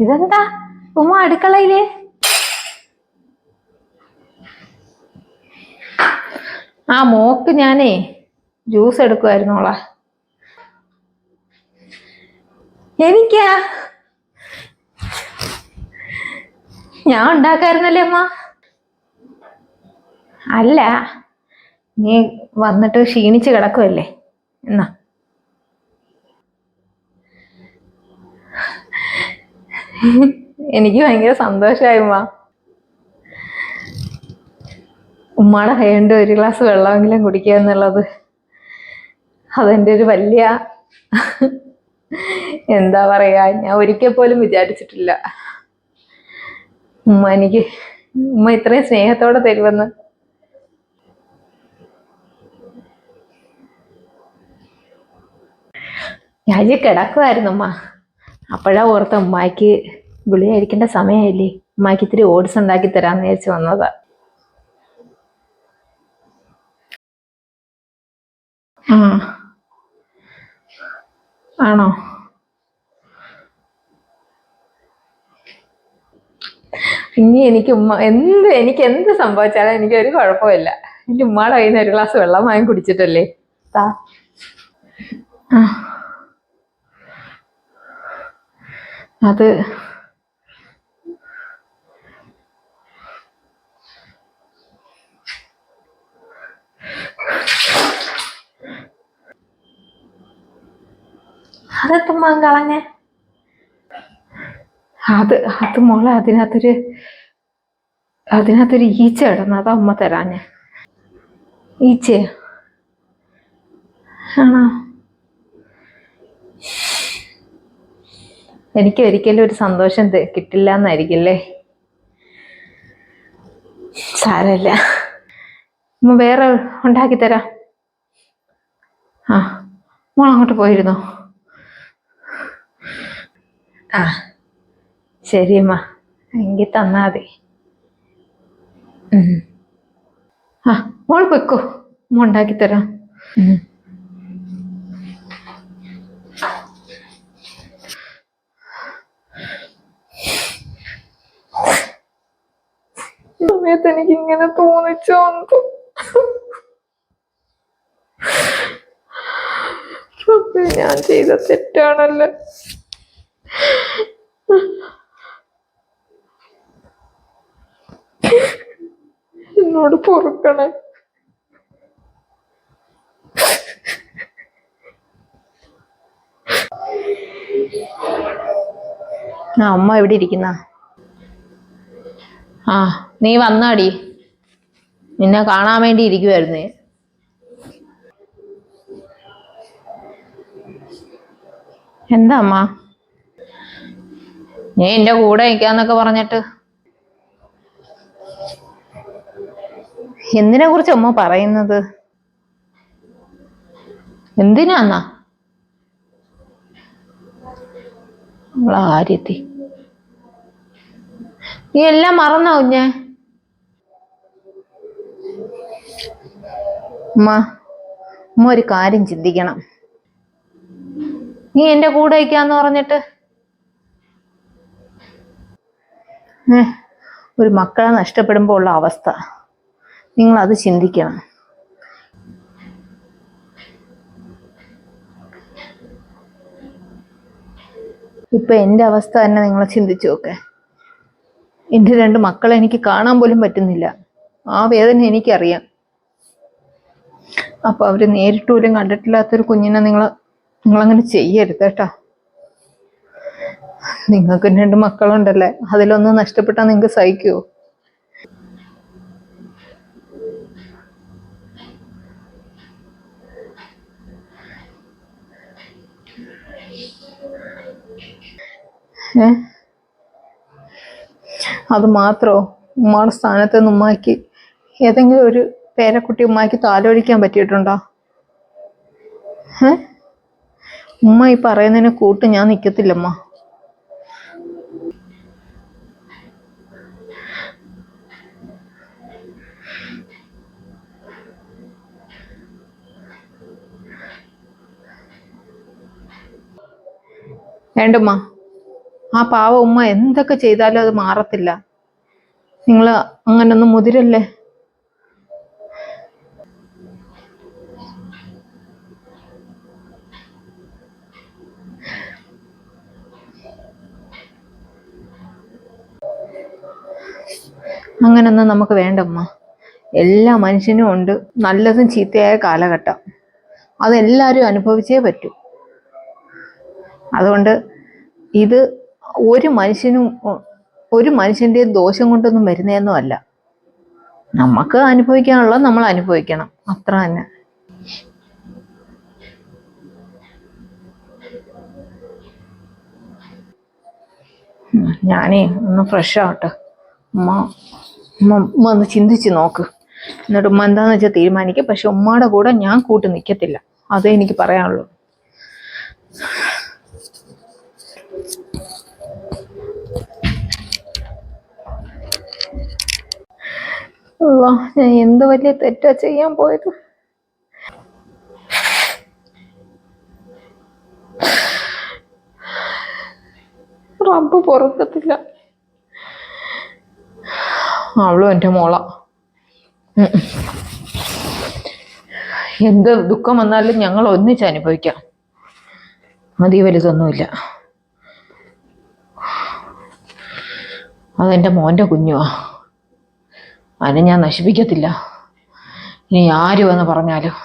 ഇതെന്താ? ഉമ്മ അടുക്കളയിൽ? ആ മോക്ക് ഞാനേ ജ്യൂസ് എടുക്കുമായിരുന്നോളാ എനിക്കാ? ഞാൻ ഉണ്ടാക്കായിരുന്നല്ലേ അമ്മ അല്ല നീ വന്നിട്ട് ക്ഷീണിച്ച് കിടക്കുമല്ലേ എന്നാ. എനിക്ക് ഭയങ്കര സന്തോഷമായി ഉമ്മ. ഉമ്മയുടെ കൈകൊണ്ട് ഒരു ഗ്ലാസ് വെള്ളമെങ്കിലും കുടിക്കുക എന്നുള്ളത് അതെന്റെ ഒരു വലിയ എന്താ പറയുക ഞാൻ ഒരിക്കൽ പോലും വിചാരിച്ചിട്ടില്ല. ഉമ്മ എനിക്ക് ഉമ്മ ഇത്രയും സ്നേഹത്തോടെ തരുമെന്ന്. ഞാൻ കിടക്കുമായിരുന്നു ഉമ്മ. അപ്പോഴാ ഓർത്ത ഉമ്മാക്ക് ഗുളി കഴിക്കേണ്ട സമയമായില്ലേ ഉമ്മാക്ക് ഇത്തിരി ഓട്സ് ഉണ്ടാക്കി തരാമെന്ന് വിചാരിച്ച് വന്നതാ. ആ. ആണോ? ഇനി എനിക്ക് ഉമ്മ എന്ത് എനിക്ക് എന്ത് സംഭവിച്ചാലും എനിക്ക് ഒരു കുഴപ്പമില്ല. എന്റെ ഉമ്മയുടെ ഒരു ഗ്ലാസ് വെള്ളം വാങ്ങി കുടിച്ചിട്ടല്ലേ? താ. ആ. അത് അതെത്തുമ്മ കളഞ്ഞ? അത് അത് മോളെ അതിനകത്തൊരു അതിനകത്തൊരു ഈച്ച കിടന്നു അതാ ഉമ്മ തരാഞ്ഞ. ഈച്ച ആണോ? എനിക്ക് ഒരിക്കലും ഒരു സന്തോഷം കിട്ടില്ല എന്നായിരിക്കില്ലേ സാരമില്ല. ഉമ്മ വേറെ ഉണ്ടാക്കി തരാം. ആ മോൾ അങ്ങോട്ട് പോയിരുന്നോ? ആ ശരി അമ്മ എങ്കിൽ തന്നാ മതി. ആ മോൾ വെക്കോ മോ ഉണ്ടാക്കി തരാം. സമയത്ത് എനിക്ക് ഇങ്ങനെ തോന്നിച്ചു വന്നു. ഞാൻ ചെയ്ത തെറ്റാണല്ലോ? എന്നോട് പൊറുക്കണേ. അമ്മ എവിടെ ഇരിക്കുന്ന? ആ നീ വന്നാടി. നിന്നെ കാണാൻ വേണ്ടി ഇരിക്കുവായിരുന്നു. എന്താ അമ്മ? നീ എന്റെ കൂടെ നിൽക്കാന്നൊക്കെ പറഞ്ഞിട്ട്. എന്തിനെ കുറിച്ച് അമ്മ പറയുന്നത്? എന്തിനാന്നാ നമ്മളെ കാര്യത്തി നീ എല്ലാം മറന്നോ കുഞ്ഞെ? ഉമ്മ ഉമ്മ ഒരു കാര്യം ചിന്തിക്കണം. നീ എന്റെ കൂടെ വയ്ക്കാന്ന് പറഞ്ഞിട്ട്? ഒരു മക്കളെ നഷ്ടപ്പെടുമ്പോൾ ഉള്ള അവസ്ഥ. നിങ്ങൾ അത് ചിന്തിക്കണം. ഇപ്പൊ എന്റെ അവസ്ഥ തന്നെ നിങ്ങൾ ചിന്തിച്ചു നോക്കെ. എന്റെ രണ്ട് മക്കളെ എനിക്ക് കാണാൻ പോലും പറ്റുന്നില്ല. ആ വേദന എനിക്കറിയാം. അപ്പൊ അവർ നേരിട്ട് പോലും കണ്ടിട്ടില്ലാത്തൊരു കുഞ്ഞിനെ നിങ്ങൾ നിങ്ങളങ്ങനെ ചെയ്യരുത് കേട്ടോ. നിങ്ങൾക്ക് രണ്ട് മക്കളുണ്ടല്ലേ? അതിലൊന്ന് നഷ്ടപ്പെട്ടാൽ നിങ്ങൾക്ക് സഹിക്കുവോ? ഏ? അത് മാത്രമോ ഉമ്മയുടെ സ്ഥാനത്ത് നിന്ന് ഉമ്മാക്ക് ഏതെങ്കിലും ഒരു പേരക്കുട്ടി ഉമ്മാക്ക് താലോലിക്കാൻ പറ്റിയിട്ടുണ്ടോ? ഏ ഉമ്മ ഈ പറയുന്നതിന് കൂട്ട് ഞാൻ നിൽക്കത്തില്ലമ്മ വേണ്ടമ്മ. ആ പാവ ഉമ്മ എന്തൊക്കെ ചെയ്താലും അത് മാറത്തില്ല. നിങ്ങൾ അങ്ങനൊന്നും മുതിരല്ലേ? അങ്ങനൊന്നും നമുക്ക് വേണ്ടമ്മ എല്ലാ മനുഷ്യനും ഉണ്ട്. നല്ലതും ചീത്തയായ കാലഘട്ടം. അതെല്ലാവരും അനുഭവിച്ചേ പറ്റൂ. അതുകൊണ്ട് ഇത് ഒരു മനുഷ്യനും ഒരു മനുഷ്യന്റെ ദോഷം കൊണ്ടൊന്നും വരുന്നതൊന്നും അല്ല. നമുക്ക് അനുഭവിക്കാനുള്ളത് നമ്മൾ അനുഭവിക്കണം. അത്ര തന്നെ. ഞാനേ ഒന്ന് ഫ്രഷ് ആവട്ടെ. ഉമ്മ ഒന്ന് ചിന്തിച്ച് നോക്ക്. എന്നിട്ട് ഉമ്മ എന്താണെന്ന് വെച്ചാൽ തീരുമാനിക്കുക പക്ഷെ ഉമ്മയുടെ കൂടെ ഞാൻ കൂട്ട് നിൽക്കത്തില്ല അതേ എനിക്ക് പറയാനുള്ളൂ. ഞാൻ എന്ത് വലിയ തെറ്റാ ചെയ്യാൻ പോയത്? റബ്ബ് പൊറുക്കത്തില്ല. അവളും എന്റെ മോള. എന്ത് ദുഃഖം വന്നാലും ഞങ്ങൾ ഒന്നിച്ച് അനുഭവിക്കാം. മതി വലുതൊന്നുമില്ല. അതെന്റെ മോന്റെ കുഞ്ഞുവാ. അതിനെ ഞാൻ നശിപ്പിക്കത്തില്ല. ഇനി ആര് വന്ന് പറഞ്ഞാലും.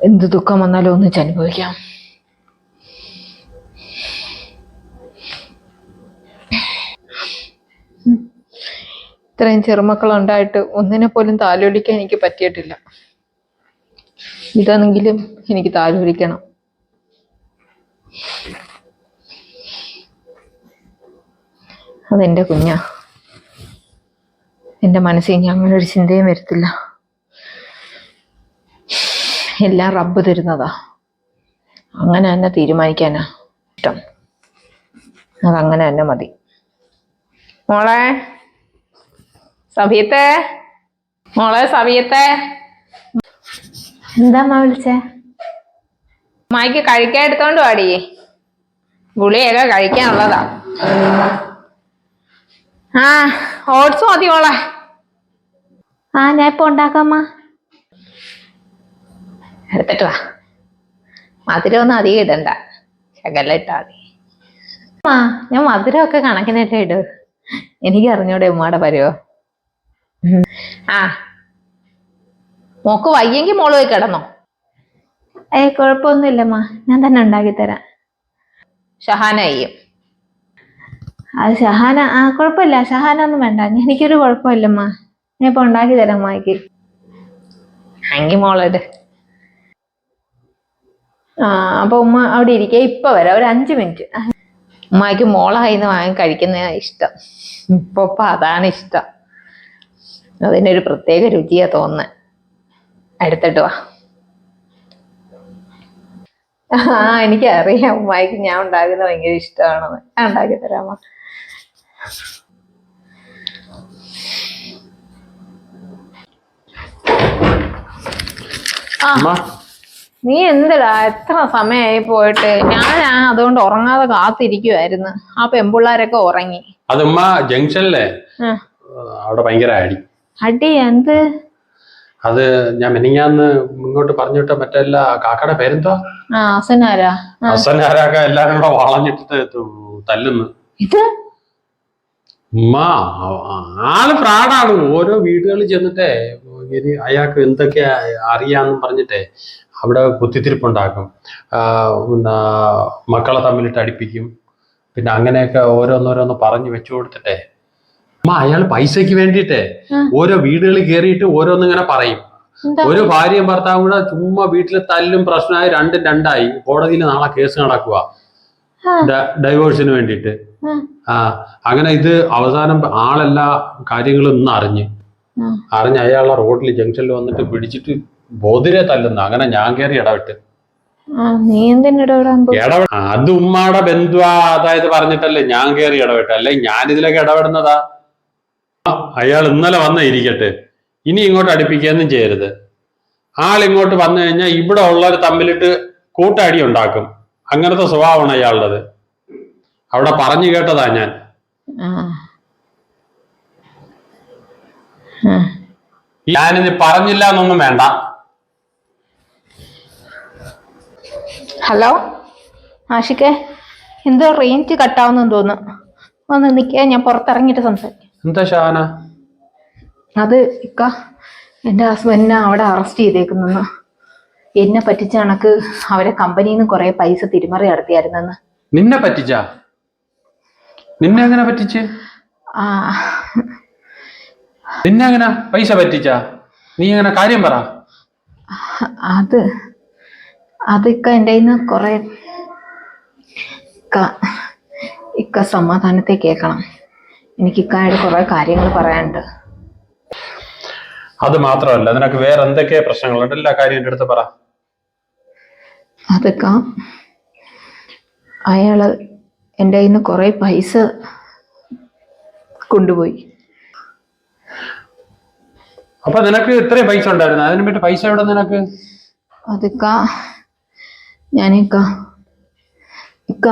എന്ത് ദുഃഖം വന്നാലും ഒന്നിച്ച് അനുഭവിക്കാം. ഇത്രയും ചെറുമക്കളുണ്ടായിട്ട് ഒന്നിനെ പോലും താലോലിക്കാൻ എനിക്ക് പറ്റിയിട്ടില്ല. ഇതാണെങ്കിലും എനിക്ക് താലോലിക്കണം. അതെന്റെ കുഞ്ഞാ. എന്റെ മനസ്സിൽ ഇനി അങ്ങനെ ഒരു ചിന്തയും വരത്തില്ല. എല്ലാം റബ്ബ് തരുന്നതാ. അങ്ങനെ തന്നെ തീരുമാനിക്കാനാ. ഇഷ്ടം. അതങ്ങനെ തന്നെ മതി. മോളെ. സഭയത്തെ മോളെ സഭയത്തെ എന്താ അമ്മ വിളിച്ചേ? അമ്മായിക്ക് കഴിക്കാൻ എടുത്തോണ്ട് പാടിയേ ഗുളിയൊക്കെ കഴിക്കാനുള്ളതാ. ആ ഓട്സ് മതി ഓളെ ആ ഞാൻ ഇപ്പൊ ഉണ്ടാക്കാമ്മ എടുത്തിട്ട് വാ. മധുരമൊന്നും അധികം ഇടണ്ട. ശകല ഇട്ടാ മതി. ആ ഞാൻ മധുരമൊക്കെ കണക്കിനായിട്ട് ഇടൂ. എനിക്ക് അറിഞ്ഞൂടെ ഉമ്മാടെ പരുവോ? ആ. മോക്ക് വയ്യെങ്കിൽ മോൾ പോയി കിടന്നോ. ഏ കുഴപ്പമൊന്നുമില്ലമ്മ ഞാൻ തന്നെ ഉണ്ടാക്കി തരാം ഷഹാന ചെയ്യും. അത് ഷഹാന ആ കുഴപ്പമില്ല. ഷഹാന ഒന്നും വേണ്ട. എനിക്കൊരു കുഴപ്പമില്ലമ്മ. ഞാൻ ഇപ്പൊ ഉണ്ടാക്കി തരാം അമ്മായിക്ക് എങ്കി മോളത് ആ അപ്പൊ ഉമ്മ അവിടെ ഇരിക്കുക ഇപ്പൊ വരാം. ഒരു അഞ്ചു മിനിറ്റ്. ഉമ്മായിക്ക് മോളായി വാങ്ങി കഴിക്കുന്ന ഇഷ്ടം. ഇപ്പൊ അതാണ് ഇഷ്ടം. അതിനൊരു പ്രത്യേക രുചിയാ തോന്നുന്നത് എടുത്തിട്ട് വാ. ആ എനിക്കറിയാം. ഉമ്മായിക്ക് ഞാൻ ഉണ്ടാക്കുന്നത് ഭയങ്കര ഇഷ്ടമാണെന്ന്. ഞാൻ ഉണ്ടാക്കി തരാമോ നീ എന്തിടാ? എത്ര സമയമായി പോയിട്ട്? ഞാൻ അതുകൊണ്ട് ഉറങ്ങാതെ കാത്തിരിക്കുവായിരുന്നു. ആ പെമ്പിള്ളാരൊക്കെ ഉറങ്ങി. അത് ഉമ്മ ജംഗ്ഷനിലെ അവിടെ ഭയങ്കര അടി. അടി എന്ത്? അത് ഞാൻ മിനിങ്ങാന്ന് ഇങ്ങോട്ട് പറഞ്ഞിട്ട് മറ്റെല്ലാ കാക്കയുടെ പേരെന്തോ അസനാരാ അസനാരൊക്കെ എല്ലാരും കൂടെ വളഞ്ഞിട്ട് തല്ലുന്നു. ഇത്? ആൾ ഫ്രാഡാണ്. ഓരോ വീടുകളിൽ ചെന്നിട്ടേ ഇനി അയാൾക്ക് എന്തൊക്കെയാ അറിയാന്നും പറഞ്ഞിട്ടേ അവിടെ കുത്തിത്തിരിപ്പുണ്ടാക്കും. പിന്നെ മക്കളെ തമ്മിലിട്ട് അടിപ്പിക്കും. പിന്നെ അങ്ങനെയൊക്കെ ഓരോന്നോരോന്ന് പറഞ്ഞു വെച്ചു കൊടുത്തിട്ടെ അമ്മ അയാൾ പൈസക്ക് വേണ്ടിയിട്ടേ. ഓരോ വീടുകളിൽ കയറിയിട്ട് ഓരോന്നിങ്ങനെ പറയും. ഒരു ഭാര്യയും ഭർത്താവും കൂടെ ചുമ്മാ വീട്ടിൽ തല്ലും പ്രശ്നമായി രണ്ടും രണ്ടായി. കോടതിയിൽ നാളെ കേസ് നടക്കുക. ഡൈവോഴ്സിന് വേണ്ടിയിട്ട്. അങ്ങനെ ഇത് അവസാനം ആളെല്ലാ കാര്യങ്ങളും ഇന്ന് അറിഞ്ഞ്. അറിഞ്ഞ് അയാളെ റോഡിൽ ജംഗ്ഷനിൽ വന്നിട്ട് പിടിച്ചിട്ട് ബോധിരെ തല്ലുന്ന. അങ്ങനെ ഞാൻ കയറി ഇടപെട്ട് എന്തിനിടപെടാൻ അത് ഉമ്മാടെ ബന്ധുവാ. അതായത് പറഞ്ഞിട്ടല്ലേ ഞാൻ കയറി ഇടപെട്ട് അല്ലെ ഞാൻ ഇതിലൊക്കെ ഇടപെടുന്നതാ. അയാൾ ഇന്നലെ വന്ന ഇരിക്കട്ടെ. ഇനി ഇങ്ങോട്ട് അടുപ്പിക്കുകയൊന്നും ചെയ്യരുത്. ആൾ ഇങ്ങോട്ട് വന്നു കഴിഞ്ഞാൽ ഇവിടെ ഉള്ളവർ തമ്മിലിട്ട് കൂട്ടടി ഉണ്ടാക്കും. അങ്ങനത്തെ സ്വഭാവമാണ് അയാളുള്ളത് അവിടെ പറഞ്ഞു കേട്ടതാ ഞാൻ. ഞാനിത് പറഞ്ഞില്ല എന്നൊന്നും വേണ്ട. ഹലോ? ആഷിക്കെ എന്തോ റേഞ്ച് കട്ടാവുന്നു തോന്നുന്നു. ഒന്ന് നിൽക്കുക ഞാൻ പുറത്തിറങ്ങിയിട്ട് സംസാരിക്കാം. എന്താ ഷാന? അത് ഇക്ക എന്റെ ഹസ്ബൻഡിനെ അവിടെ അറസ്റ്റ് ചെയ്തേക്കുന്നെന്ന്. എന്നെ പറ്റിച്ച കണക്ക് അവരെ കമ്പനിന്ന് നിന്ന് കുറേ പൈസ തിരിമറി നടത്തിയായിരുന്നെന്ന്. നിന്നെ പറ്റിച്ച? നിന്നെ അങ്ങനെ പറ്റിച്ച്? ആ. നിന്നെ അങ്ങനെ പൈസ പറ്റിച്ച? നീ എങ്ങനെ കാര്യം പറ. അത് അതൊക്കെ എന്റെ കയ്യിൽ നിന്ന് കുറേ ഇക്ക ഇക്ക സമാധാനത്തെ കേൾക്കണം. എനിക്ക് ഇക്കായിട്ട് കുറേ കാര്യങ്ങൾ പറയാനുണ്ട്. അത് മാത്രമല്ല നിനക്ക് വേറെ എന്തൊക്കെ പ്രശ്നങ്ങളുണ്ട്? എല്ലാ കാര്യം എന്റെ അടുത്ത് പറ. അതൊക്കെ അയാൾ എന്റെ കയ്യിൽ നിന്ന് കുറേ പൈസ കൊണ്ടുപോയി. അപ്പൊ നിനക്ക് ഇത്രയും പൈസ ഉണ്ടായിരുന്നു. അതിനു വേണ്ടി പൈസ എവിടെ നിനക്ക്? അതിക്കാ ഞാനിക്ക ഇക്ക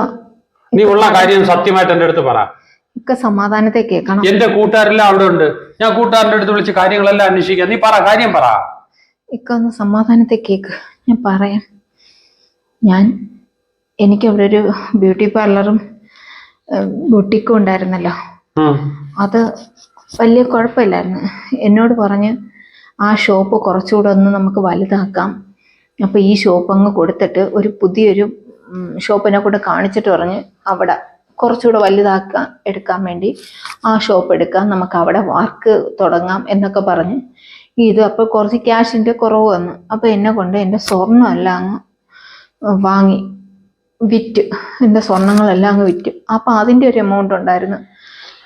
നീ ഉള്ള കാര്യം സത്യമായിട്ട് എന്റെ അടുത്ത് പറ. ഇക്ക സമാധാനത്തെ കേൾക്കണം എന്റെ കൂട്ടുകാരെല്ലാം അവിടെ ഉണ്ട്. ഞാൻ കൂട്ടുകാരന്റെ അടുത്ത് വിളിച്ച് കാര്യങ്ങളെല്ലാം അന്വേഷിക്കാം. നീ പറ കാര്യം പറ. ഇക്ക ഒന്ന് സമാധാനത്തെ കേക്ക്. ഞാൻ പറയാം. ഞാൻ എനിക്ക് അവിടെ ഒരു ബ്യൂട്ടി പാർലറും ബുട്ടിക്കും ഉണ്ടായിരുന്നല്ലോ. അത് വലിയ കുഴപ്പമില്ലായിരുന്നു. എന്നോട് പറഞ്ഞ് ആ ഷോപ്പ് കുറച്ചുകൂടെ ഒന്ന് നമുക്ക് വലുതാക്കാം. അപ്പോൾ ഈ ഷോപ്പ് അങ്ങ് കൊടുത്തിട്ട് ഒരു പുതിയൊരു ഷോപ്പിനെ കൂടെ കാണിച്ചിട്ട് പറഞ്ഞ് അവിടെ കുറച്ചുകൂടെ വലുതാക്കാൻ എടുക്കാൻ വേണ്ടി ആ ഷോപ്പ് എടുക്കാം. നമുക്ക് അവിടെ വർക്ക് തുടങ്ങാം എന്നൊക്കെ പറഞ്ഞ്. ഇത് അപ്പോൾ കുറച്ച് ക്യാഷിന്റെ കുറവ് വന്നു. അപ്പോൾ എന്നെ കൊണ്ട് എന്റെ സ്വർണമല്ല അങ്ങ് വാങ്ങി. വിറ്റ്. എന്റെ സ്വർണങ്ങളെല്ലാം അങ്ങ് വിറ്റ്. അപ്പോൾ അതിന്റെ ഒരു എമൗണ്ട് ഉണ്ടായിരുന്നു.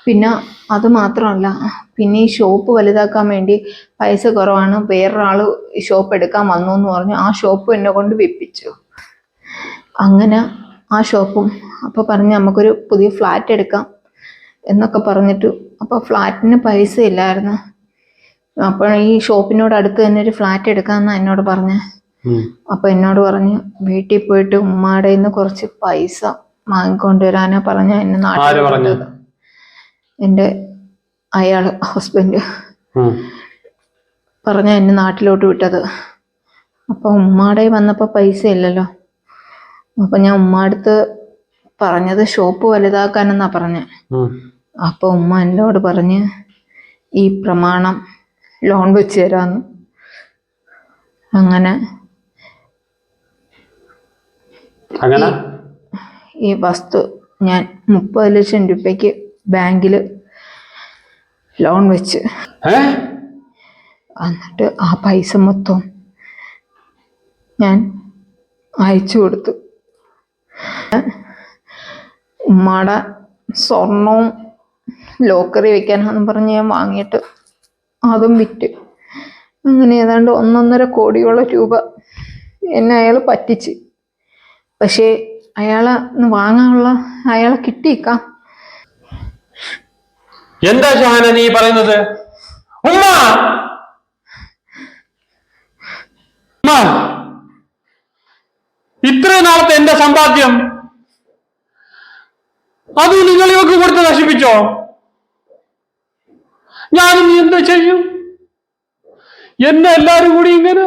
പിന്നെ അത് മാത്രമല്ല പിന്നെ ഈ ഷോപ്പ് വലുതാക്കാൻ വേണ്ടി പൈസ കുറവാണ്. വേറൊരാൾ ഷോപ്പ് എടുക്കാൻ വന്നു എന്ന് പറഞ്ഞു. ആ ഷോപ്പ് എന്നെ കൊണ്ട് വിപ്പിച്ചു. അങ്ങനെ ആ ഷോപ്പും അപ്പോൾ പറഞ്ഞ് നമുക്കൊരു പുതിയ ഫ്ലാറ്റ് എടുക്കാം എന്നൊക്കെ പറഞ്ഞിട്ട് അപ്പോൾ ഫ്ലാറ്റിന് പൈസ ഇല്ലായിരുന്നു. അപ്പോൾ ഈ ഷോപ്പിനോട് അടുത്ത് തന്നെ ഒരു ഫ്ലാറ്റ് എടുക്കാമെന്നാണ് എന്നോട് പറഞ്ഞത്. അപ്പൊ എന്നോട് പറഞ്ഞു വീട്ടിൽ പോയിട്ട് ഉമ്മാടെ നിന്ന് കുറച്ച് പൈസ വാങ്ങിക്കൊണ്ടുവരാനാ പറഞ്ഞ എന്നെ നാട്ടിൽ? കൊണ്ടുവന്നത്. എന്റെ അയാൾ ഹസ്ബൻഡ്. പറഞ്ഞ എന്നെ നാട്ടിലോട്ട് വിട്ടത് അപ്പൊ ഉമ്മാടെ വന്നപ്പോ പൈസ ഇല്ലല്ലോ അപ്പൊ ഞാൻ ഉമ്മാടുത്ത് പറഞ്ഞത് ഷോപ്പ് വലുതാക്കാനെന്നാ പറഞ്ഞേ. അപ്പൊ ഉമ്മ എന്നോട് പറഞ്ഞ് ഈ പ്രമാണം ലോൺ വെച്ച് തരാന്ന് അങ്ങനെ അങ്ങനെ? ഈ വസ്തു ഞാൻ മുപ്പത് ലക്ഷം രൂപയ്ക്ക് ബാങ്കിൽ ലോൺ വെച്ച്. എന്നിട്ട് ആ പൈസ മൊത്തം ഞാൻ അയച്ചു കൊടുത്തു. ഉമ്മാടെ സ്വർണവും ലോക്കറി വെക്കാനാന്ന് പറഞ്ഞ് ഞാൻ വാങ്ങിയിട്ട് അതും വിറ്റ്. അങ്ങനെ ഏതാണ്ട് ഒന്നൊന്നര കോടിയോളം രൂപ എന്നെ അയാൾ പറ്റിച്ച്. പക്ഷേ അയാളെ ഒന്ന് വാങ്ങാനുള്ള അയാളെ കിട്ടിയിക്കാം. എന്താ ഷഹാന നീ പറയുന്നത്? ഉമ്മ! ഉമ്മ! ഇത്രയും നാളത്തെ എന്റെ സമ്പാദ്യം അത് നിങ്ങൾ ഇവക്ക് കൊടുത്ത് നശിപ്പിച്ചോ? ഞാൻ നീ എന്താ ചെയ്യും? എന്നെ എല്ലാരും കൂടി ഇങ്ങനെ